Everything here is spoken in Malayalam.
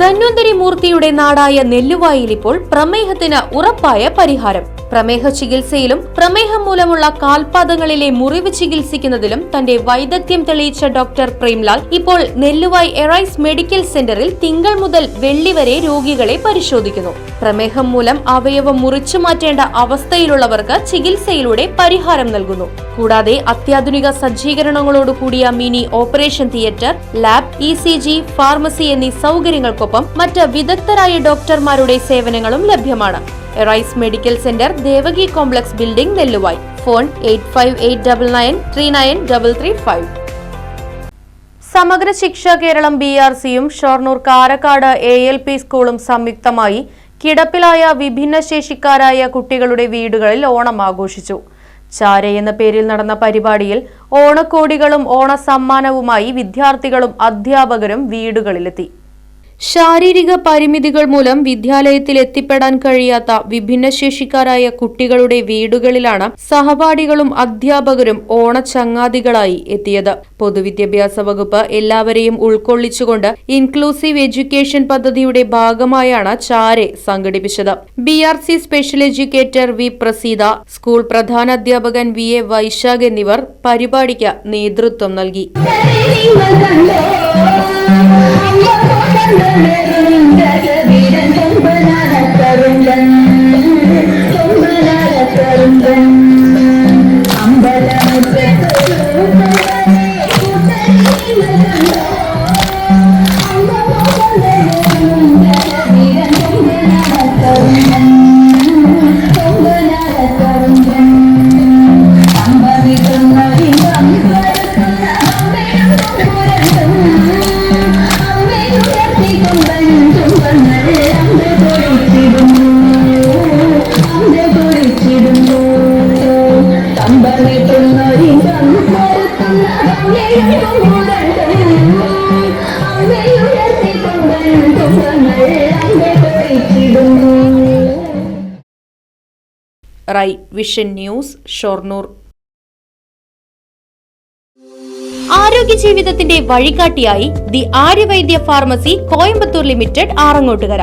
ധന്വന്തരി മൂർത്തിയുടെ നാടായ നെല്ലുവായിൽ ഇപ്പോൾ പ്രമേഹത്തിന് ഉറപ്പായ പരിഹാരം. പ്രമേഹ ചികിത്സയിലും പ്രമേഹം മൂലമുള്ള കാൽപാദങ്ങളിലെ മുറിവ് ചികിത്സിക്കുന്നതിലും തന്റെ വൈദഗ്ധ്യം തെളിയിച്ച ഡോക്ടർ പ്രേംലാൽ ഇപ്പോൾ നെല്ലുവായി എറൈസ് മെഡിക്കൽ സെന്ററിൽ തിങ്കൾ മുതൽ വെള്ളി വരെ രോഗികളെ പരിശോധിക്കുന്നു. പ്രമേഹം മൂലം അവയവം മുറിച്ചു മാറ്റേണ്ട അവസ്ഥയിലുള്ളവർക്ക് ചികിത്സയിലൂടെ പരിഹാരം നൽകുന്നു. കൂടാതെ അത്യാധുനിക സജ്ജീകരണങ്ങളോടുകൂടിയ mini operation theatre lab E C G pharmacy എന്നീ സൗകര്യങ്ങൾക്കൊപ്പം മറ്റ് വിദഗ്ധരായ ഡോക്ടർമാരുടെ സേവനങ്ങളും ലഭ്യമാണ്. Arise medical centre Devaki complex building Nelluvai. Phone eight five eight double nine three nine double three five. Samagra Shiksha Keralam B R സിയും Shoranur Karakkad A L P സ്കൂളും സംയുക്തമായി കിടപ്പിലായ വിഭിന്നശേഷിക്കാരായ കുട്ടികളുടെ വീടുകളിൽ ഓണം ആഘോഷിച്ചു. ചാര എന്ന പേരിൽ നടന്ന പരിപാടിയിൽ ഓണക്കോടികളും ഓണസമ്മാനവുമായി വിദ്യാർത്ഥികളും അധ്യാപകരും വീടുകളിലെത്തി ശാരീരിക പരിമിതികൾ മൂലം വിദ്യാലയത്തിൽ എത്തിപ്പെടാൻ കഴിയാത്ത വിഭിന്നശേഷിക്കാരായ കുട്ടികളുടെ വീടുകളിലാണ് സഹപാഠികളും അധ്യാപകരും ഓണച്ചങ്ങാതികളായി എത്തിയത്. പൊതുവിദ്യാഭ്യാസ വകുപ്പ് എല്ലാവരെയും ഉൾക്കൊള്ളിച്ചുകൊണ്ട് ഇൻക്ലൂസീവ് എഡ്യൂക്കേഷൻ പദ്ധതിയുടെ ഭാഗമായാണ് ചാരെ സംഘടിപ്പിച്ചത്. B R C special educator V Praseetha school പ്രധാനാധ്യാപകൻ V A Vaishakh എന്നിവർ പരിപാടിക്ക് നേതൃത്വം നൽകി. ¡Gracias! റൈ വിഷൻ ന്യൂസ് ഷൊർണൂർ. ആരോഗ്യ ജീവിതത്തിന്റെ വഴികാട്ടിയായി the Aryavaidya pharmacy Coimbatore limited Arangottukara.